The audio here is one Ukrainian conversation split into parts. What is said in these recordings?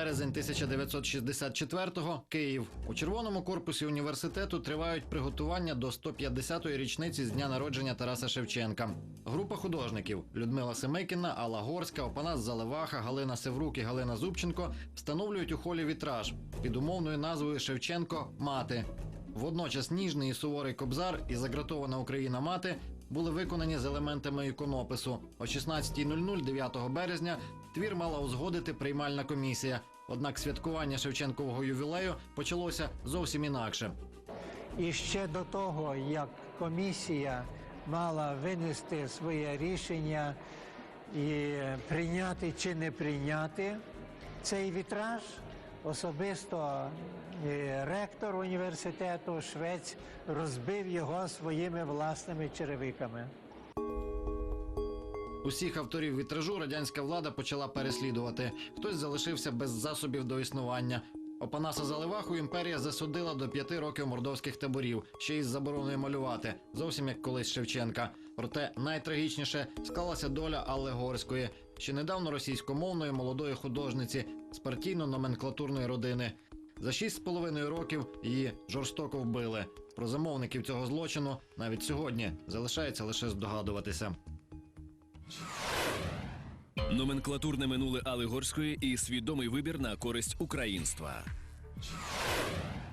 Березень 1964-го. Київ. У червоному корпусі університету тривають приготування до 150-ї річниці з дня народження Тараса Шевченка. Група художників Людмила Семикіна, Алла Горська, Опанас Заливаха, Галина Севрук і Галина Зубченко встановлюють у холі вітраж під умовною назвою Шевченко Мати. Водночас ніжний і суворий кобзар і загратована Україна мати були виконані з елементами іконопису. О 16.00 9 березня твір мала узгодити приймальна комісія. Однак святкування Шевченкового ювілею почалося зовсім інакше. І ще до того, як комісія мала винести своє рішення і прийняти чи не прийняти цей вітраж, особисто е, ректор університету Швець розбив його своїми власними черевиками. Усіх авторів вітражу радянська влада почала переслідувати. Хтось залишився без засобів до існування. Опанаса Заливаху імперія засудила до п'яти років мордовських таборів, ще й з забороною малювати, зовсім як колись Шевченка. Проте найтрагічніше склалася доля Алли Горської, ще недавно російськомовної молодої художниці з партійно-номенклатурної родини. За шість з половиною років її жорстоко вбили. Про замовників цього злочину навіть сьогодні залишається лише здогадуватися. Номенклатурне минуле Алли Горської і свідомий вибір на користь українства.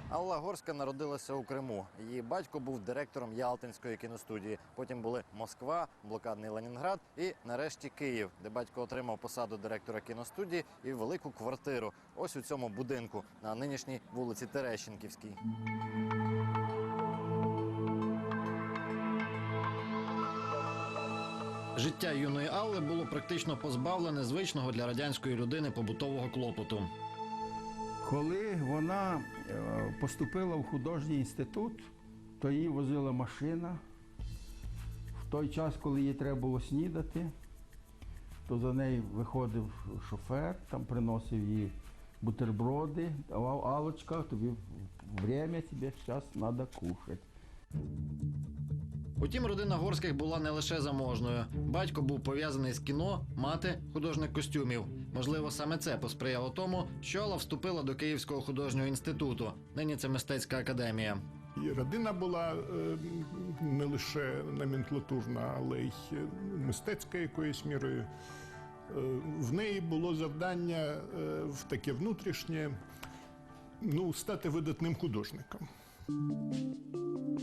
Алла Горська народилася у Криму. Її батько був директором Ялтинської кіностудії. Потім були Москва, блокадний Ленінград і нарешті Київ, де батько отримав посаду директора кіностудії і велику квартиру. Ось у цьому будинку на нинішній вулиці Терещенківській. Життя юної Алли було практично позбавлене звичного для радянської людини побутового клопоту. Коли вона е, поступила в художній інститут, то її возила машина. В той час, коли їй треба було снідати, то за нею виходив шофер, там приносив їй бутерброди, давав Алочка, тобі время тебе зараз треба кушати. Утім, родина горських була не лише заможною. Батько був пов'язаний з кіно, мати художник костюмів. Можливо, саме це посприяло тому, що Алла вступила до Київського художнього інституту. Нині це мистецька академія. І родина була е, не лише номенклатурна, але й е, мистецька якоюсь мірою. Е, В неї було завдання в таке внутрішнє ну, стати видатним художником.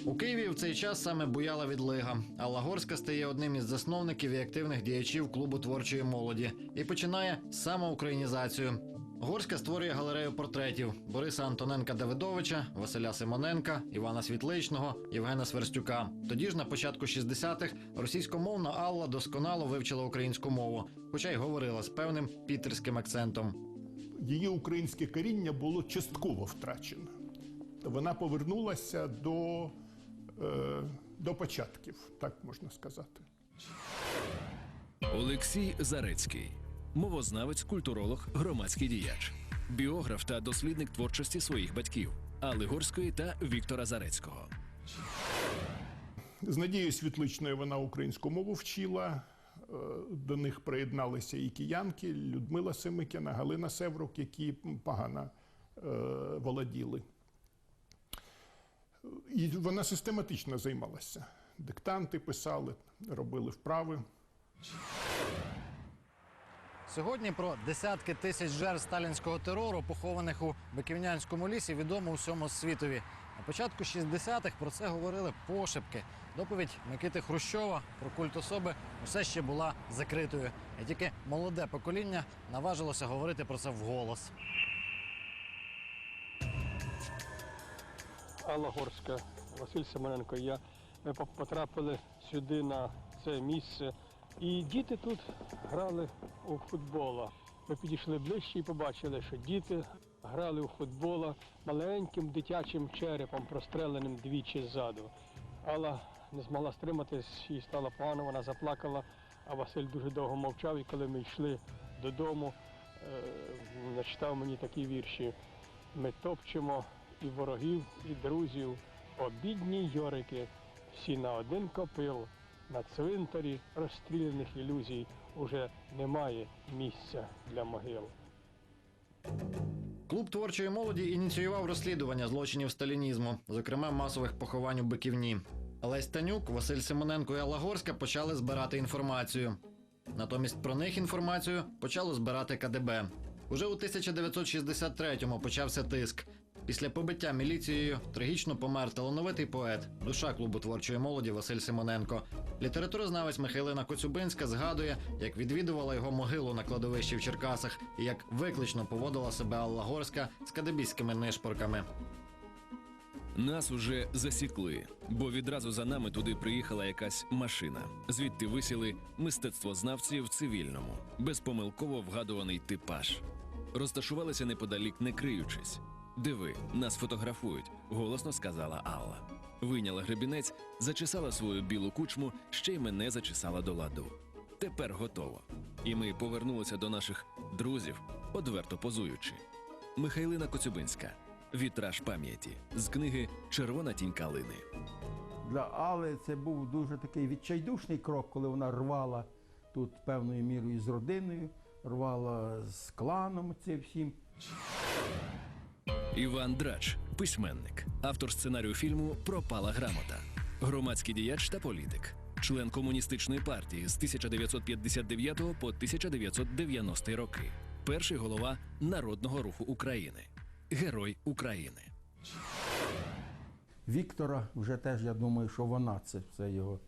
У Києві в цей час саме буяла відлига. Алла Горська стає одним із засновників і активних діячів клубу творчої молоді і починає самоукраїнізацію. Горська створює галерею портретів Бориса Антоненка Давидовича, Василя Симоненка, Івана Світличного, Євгена Сверстюка. Тоді ж, на початку 60-х, російськомовна Алла досконало вивчила українську мову, хоча й говорила з певним пітерським акцентом. Її українське коріння було частково втрачено. Вона повернулася до, е, до початків, так можна сказати. Олексій Зарецький, мовознавець, культуролог, громадський діяч, біограф та дослідник творчості своїх батьків Алли Горської та Віктора Зарецького. З Надією Світличною вона українську мову вчила. Е, До них приєдналися і киянки Людмила Семикіна, Галина Севрук, які погано е, володіли. І вона систематично займалася. Диктанти писали, робили вправи. Сьогодні про десятки тисяч жертв сталінського терору, похованих у Биківнянському лісі, відомо усьому світові. На початку 60-х про це говорили пошепки. Доповідь Микити Хрущова про культ особи усе ще була закритою. І тільки молоде покоління наважилося говорити про це вголос. Алла Горська, Василь Семененко. і Я ми потрапили сюди на це місце. І діти тут грали у футбола. Ми підійшли ближче і побачили, що діти грали у футбола маленьким дитячим черепом, простреленим двічі ззаду. Алла не змогла стриматись, їй стало погано, вона заплакала, а Василь дуже довго мовчав. І коли ми йшли додому, е, начитав мені такі вірші. Ми топчемо і ворогів, і друзів, обідні йорики, всі на один копил, на цвинтарі розстріляних ілюзій уже немає місця для могил. Клуб творчої молоді ініціював розслідування злочинів сталінізму, зокрема масових поховань у Биківні. Лесь Танюк, Василь Симоненко і Алла Горська почали збирати інформацію. Натомість про них інформацію почало збирати КДБ. Уже у 1963-му почався тиск. Після побиття міліцією трагічно помер талановитий поет, душа клубу творчої молоді Василь Симоненко. Літературознавець Михайлина Коцюбинська згадує, як відвідувала його могилу на кладовищі в Черкасах і як виклично поводила себе Алла Горська з кадебійськими нишпорками. Нас уже засікли, бо відразу за нами туди приїхала якась машина. Звідти висіли мистецтвознавці в цивільному, безпомилково вгадуваний типаж. Розташувалися неподалік, не криючись. Диви, нас фотографують, голосно сказала Алла. Вийняла гребінець, зачесала свою білу кучму, ще й мене зачесала до ладу. Тепер готово. І ми повернулися до наших друзів, одверто позуючи. Михайлина Коцюбинська. Вітраж пам'яті з книги Червона тінь калини. Для Алли це був дуже такий відчайдушний крок, коли вона рвала тут певною мірою з родиною, рвала з кланом цим всім. Іван Драч, письменник, автор сценарію фільму Пропала грамота, громадський діяч та політик, член комуністичної партії з 1959 по 1990 роки, перший голова Народного руху України, Герой України. Віктора вже теж, я думаю, що вона це все його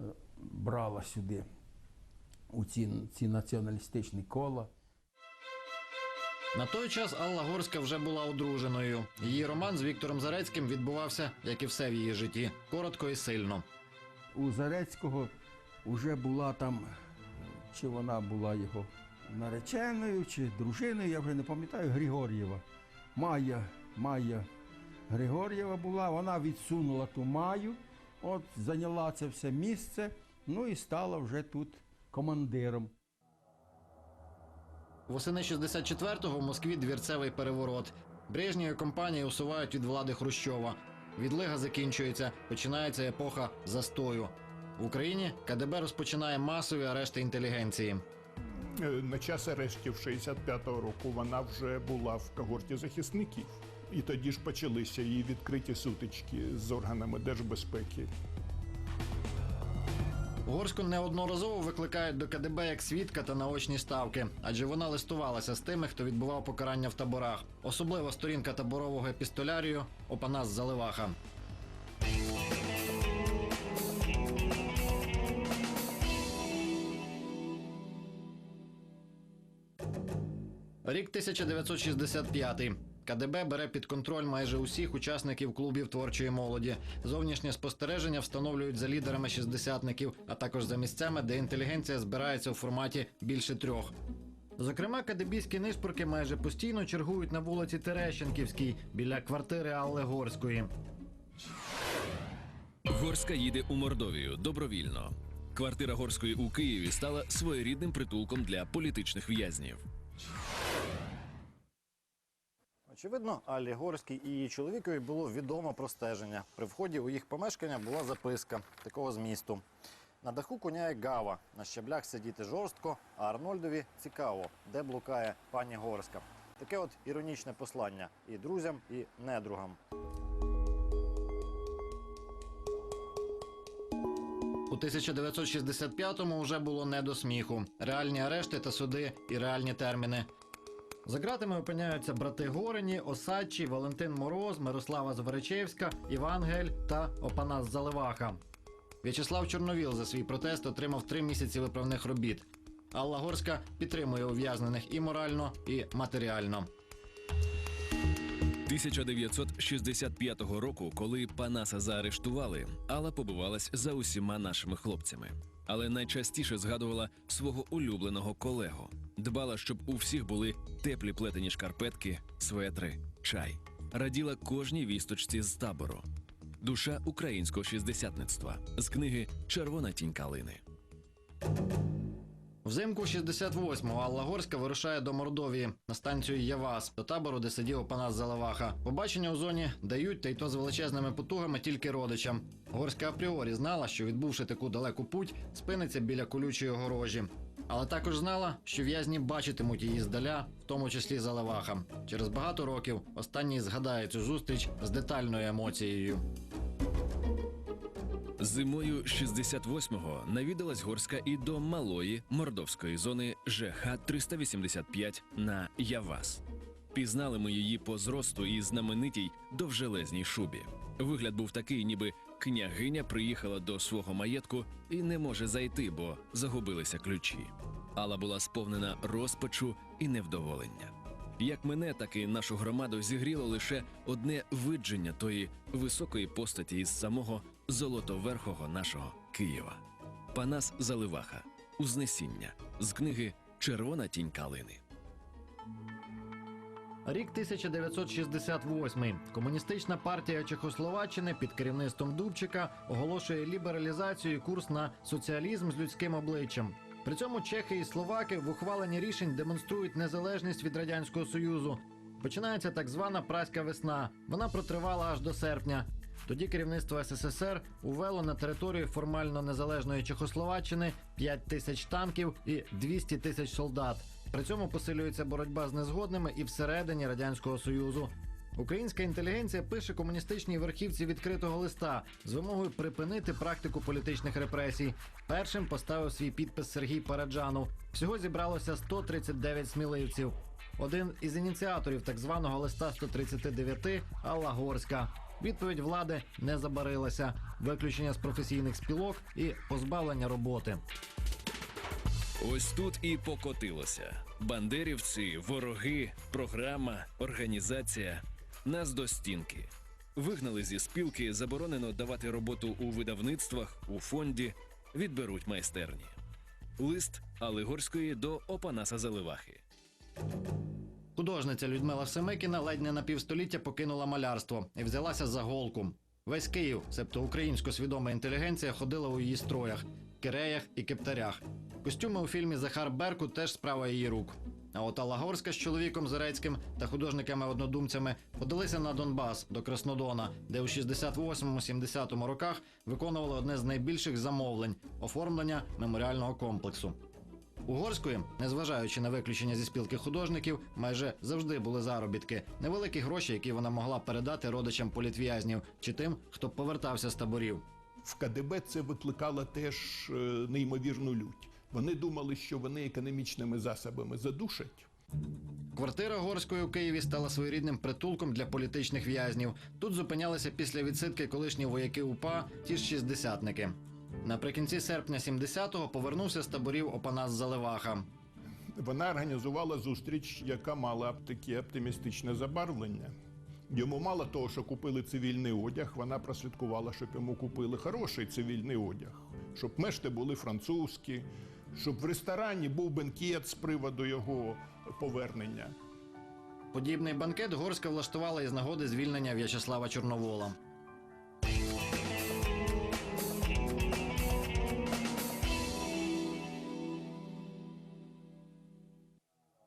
е, брала сюди, у ці, ці націоналістичні кола. На той час Алла Горська вже була одруженою. Її роман з Віктором Зарецьким відбувався, як і все в її житті, коротко і сильно. У Зарецького вже була там, чи вона була його нареченою, чи дружиною, я вже не пам'ятаю, Григор'єва. Майя, Майя Григор'єва була, вона відсунула ту Маю, от зайняла це все місце, ну і стала вже тут командиром. Восени 64-го в Москві двірцевий переворот. Брежнєв і компанії усувають від влади Хрущова. Відлига закінчується, починається епоха застою. В Україні КДБ розпочинає масові арешти інтелігенції. Е, На час арештів 65-го року вона вже була в когорті захисників. І тоді ж почалися її відкриті сутички з органами держбезпеки. Горську неодноразово викликають до КДБ як свідка та наочні ставки, адже вона листувалася з тими, хто відбував покарання в таборах. Особливо сторінка таборового епістолярію Опанас Заливаха. Рік 1965. КДБ бере під контроль майже усіх учасників клубів творчої молоді. Зовнішнє спостереження встановлюють за лідерами шістдесятників, а також за місцями, де інтелігенція збирається у форматі більше трьох. Зокрема, кадебійські нишпорки майже постійно чергують на вулиці Терещенківській біля квартири Алли Горської. Горська їде у Мордовію добровільно. Квартира Горської у Києві стала своєрідним притулком для політичних в'язнів. Очевидно, Аллі Горській і її чоловікові було відомо про стеження. При вході у їх помешкання була записка такого змісту. На даху коняє гава, на щаблях сидіти жорстко, а Арнольдові цікаво, де блукає пані Горська. Таке от іронічне послання і друзям, і недругам. У 1965-му вже було не до сміху. Реальні арешти та суди і реальні терміни. За ґратами опиняються брати Горені, Осадчі, Валентин Мороз, Мирослава Зверичевська, Іван Гель та Опанас Заливаха. В'ячеслав Чорновіл за свій протест отримав три місяці виправних робіт. Алла Горська підтримує ув'язнених і морально, і матеріально. 1965 року, коли Панаса заарештували, Алла побивалась за усіма нашими хлопцями. Але найчастіше згадувала свого улюбленого колегу. Дбала, щоб у всіх були теплі плетені шкарпетки, светри, чай. Раділа кожній вісточці з табору. Душа українського шістдесятництва з книги Червона тінь калини. Взимку 68-го Алла Горська вирушає до Мордовії на станцію Явас, до табору, де сидів Опанас Заливаха. Побачення у зоні дають, та й то з величезними потугами тільки родичам. Горська апріорі знала, що відбувши таку далеку путь, спиниться біля колючої огорожі. Але також знала, що в'язні бачитимуть її здаля, в тому числі Заливаха. Через багато років останній згадає цю зустріч з детальною емоцією. Зимою 68-го навідалась Горська і до малої мордовської зони ЖХ 385 на Явас. Пізнали ми її по зросту і знаменитій довжелезній шубі. Вигляд був такий, ніби княгиня приїхала до свого маєтку і не може зайти, бо загубилися ключі. Алла була сповнена розпачу і невдоволення. Як мене, так і нашу громаду зігріло лише одне видження тої високої постаті із самого золотоверхого нашого Києва. Панас Заливаха. Узнесіння з книги Червона тінь калини. Рік 1968. Комуністична партія Чехословаччини під керівництвом Дубчика оголошує лібералізацію і курс на соціалізм з людським обличчям. При цьому чехи і словаки в ухваленні рішень демонструють незалежність від радянського союзу. Починається так звана праська весна. Вона протривала аж до серпня. Тоді керівництво СССР увело на територію формально незалежної Чехословаччини 5 тисяч танків і 200 тисяч солдат. При цьому посилюється боротьба з незгодними і всередині радянського союзу. Українська інтелігенція пише комуністичній верхівці відкритого листа з вимогою припинити практику політичних репресій. Першим поставив свій підпис Сергій Параджанов. Всього зібралося 139 сміливців. Один із ініціаторів так званого листа 139 Алла Горська. Відповідь влади не забарилася: виключення з професійних спілок і позбавлення роботи. Ось тут і покотилося. Бандерівці, вороги, програма, організація. Нас до стінки. Вигнали зі спілки, заборонено давати роботу у видавництвах, у фонді, відберуть майстерні. Лист Алли Горської до Опанаса Заливахи. Художниця Людмила Семикіна ледь не на півстоліття покинула малярство і взялася за голку. Весь Київ, себто українсько свідома інтелігенція, ходила у її строях, киреях і кептарях. Костюми у фільмі Захар Берку теж справа її рук. А от Алла Горська з чоловіком Зарецьким та художниками-однодумцями подалися на Донбас до Краснодона, де у 68-70 роках виконували одне з найбільших замовлень оформлення меморіального комплексу. У Горської, незважаючи на виключення зі спілки художників, майже завжди були заробітки, невеликі гроші, які вона могла передати родичам політв'язнів чи тим, хто повертався з таборів. В КДБ це викликало теж е, неймовірну лють. Вони думали, що вони економічними засобами задушать. Квартира Горської у Києві стала своєрідним притулком для політичних в'язнів. Тут зупинялися після відсидки колишні вояки УПА, ті ж шістдесятники. Наприкінці серпня 70-го повернувся з таборів Опанас Заливаха. Вона організувала зустріч, яка мала таке оптимістичне забарвлення. Йому мало того, що купили цивільний одяг, вона прослідкувала, щоб йому купили хороший цивільний одяг, щоб мешти були французькі, щоб в ресторані був бенкет з приводу його повернення. Подібний банкет Горська влаштувала із нагоди звільнення В'ячеслава Чорновола. –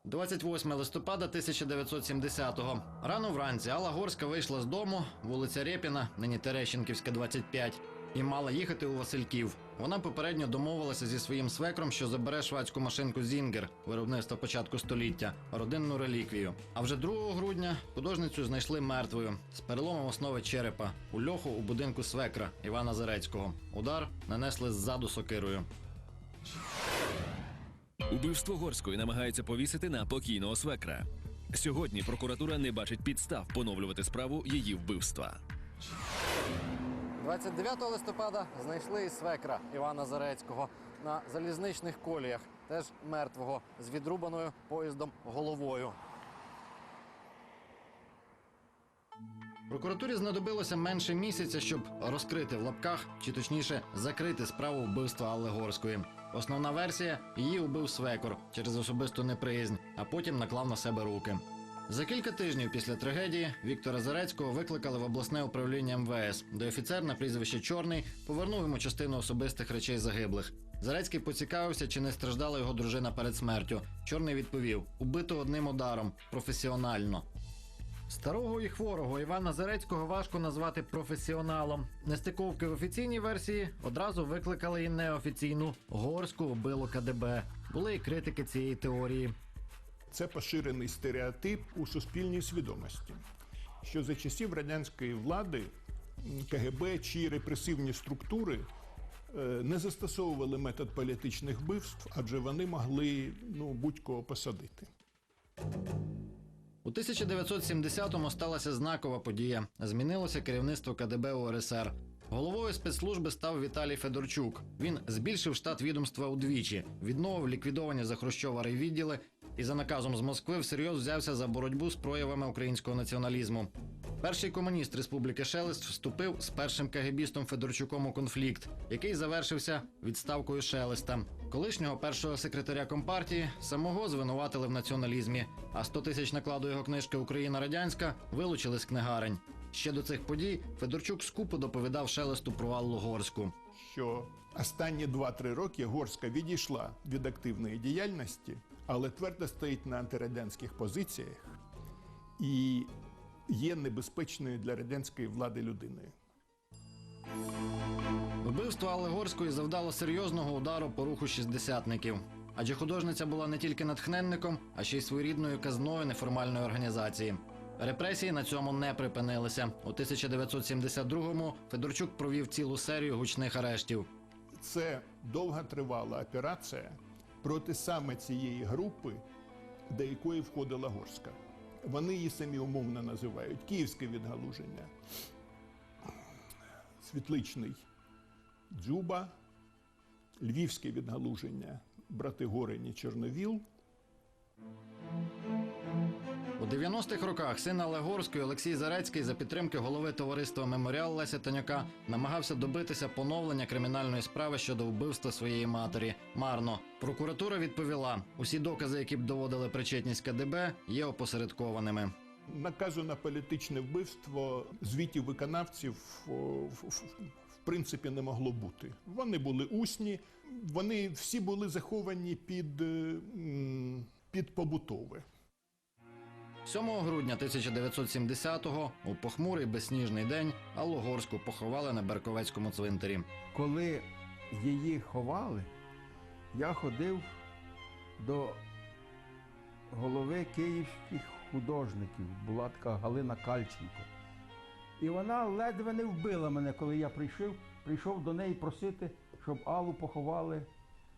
28 листопада 1970-го. Рано вранці Алла Горська вийшла з дому, вулиця Рєпіна, нині Терещенківська, 25, і мала їхати у Васильків. Вона попередньо домовилася зі своїм свекром, що забере швадську машинку Зінгер виробництва початку століття, родинну реліквію. А вже 2 грудня художницю знайшли мертвою з переломом основи черепа у льоху у будинку свекра Івана Зарецького. Удар нанесли ззаду сокирою. Убивство Горської намагаються повісити на покійного свекра. Сьогодні прокуратура не бачить підстав поновлювати справу її вбивства. 29 листопада знайшли і свекра Івана Зарецького на залізничних коліях, теж мертвого з відрубаною поїздом головою. Прокуратурі знадобилося менше місяця, щоб розкрити в лапках, чи точніше закрити справу вбивства Алли Горської. Основна версія її убив свекор через особисту неприязнь, а потім наклав на себе руки. За кілька тижнів після трагедії Віктора Зарецького викликали в обласне управління МВС, де офіцер на прізвище Чорний повернув йому частину особистих речей загиблих. Зарецький поцікавився, чи не страждала його дружина перед смертю. Чорний відповів: убито одним ударом, професіонально. Старого і хворого Івана Зарецького важко назвати професіоналом. Нестиковки в офіційній версії одразу викликали і неофіційну горську вбило КДБ. Були й критики цієї теорії. Це поширений стереотип у суспільній свідомості, що за часів радянської влади КГБ чи репресивні структури е, не застосовували метод політичних вбивств, адже вони могли ну, будь-кого посадити. У 1970-му сталася знакова подія. Змінилося керівництво КДБ УРСР. Головою спецслужби став Віталій Федорчук. Він збільшив штат відомства удвічі, відновив ліквідовані за Хрущова райвідділи і за наказом з Москви всерйоз взявся за боротьбу з проявами українського націоналізму. Перший комуніст Республіки Шелест вступив з першим кагебістом Федорчуком у конфлікт, який завершився відставкою Шелеста. Колишнього першого секретаря компартії самого звинуватили в націоналізмі, а 100 тисяч накладу його книжки Україна радянська вилучили з книгарень. Ще до цих подій Федорчук скупо доповідав Шелесту про Аллу Горську. що останні 2-3 роки Горська відійшла від активної діяльності, але твердо стоїть на антирадянських позиціях і є небезпечною для радянської влади людиною. Вбивство Алли Горської завдало серйозного удару по руху шістдесятників. Адже художниця була не тільки натхненником, а ще й своєрідною казною неформальної організації. Репресії на цьому не припинилися. У 1972-му Федорчук провів цілу серію гучних арештів. Це довготривала операція проти саме цієї групи, до якої входила Горська. Вони її самі умовно називають. Київське відгалуження, Світличний Дзюба, Львівське відгалуження, брати Горені Чорновіл. У 90-х роках син Алли Олексій Зарецький за підтримки голови товариства Меморіал Леся Танюка намагався добитися поновлення кримінальної справи щодо вбивства своєї матері. Марно прокуратура відповіла: усі докази, які б доводили причетність КДБ, є опосередкованими. Наказу на політичне вбивство звітів виконавців о, в, принципі не могло бути. Вони були усні, вони всі були заховані під, е, під побутове. 7 грудня 1970-го у похмурий безсніжний день Аллу Горську поховали на Берковецькому цвинтарі. Коли її ховали, я ходив до голови київських художників, була така Галина Кальченко. І вона ледве не вбила мене, коли я прийшов, прийшов до неї просити, щоб Аллу поховали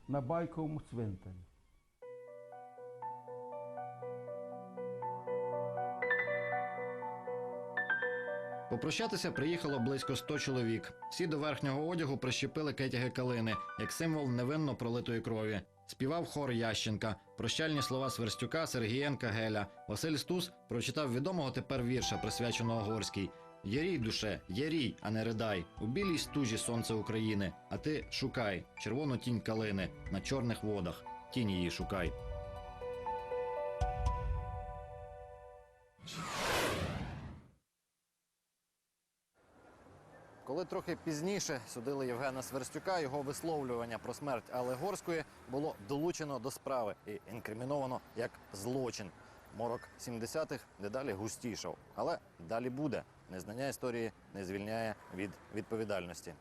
на байковому цвинтарі. Попрощатися приїхало близько 100 чоловік. Всі до верхнього одягу прищепили кетяги калини, як символ невинно пролитої крові. Співав хор Ященка, прощальні слова Сверстюка, Сергієнка, Геля. Василь Стус прочитав відомого тепер вірша, присвяченого Горській. Єрій, душе, єрій, а не ридай. У білій стужі сонце України. А ти шукай червону тінь калини на чорних водах. Тінь її шукай. Коли трохи пізніше судили Євгена Сверстюка, його висловлювання про смерть Алли Горської було долучено до справи і інкриміновано як злочин. Морок 70-х дедалі густішав, але далі буде. Незнання історії не звільняє від відповідальності.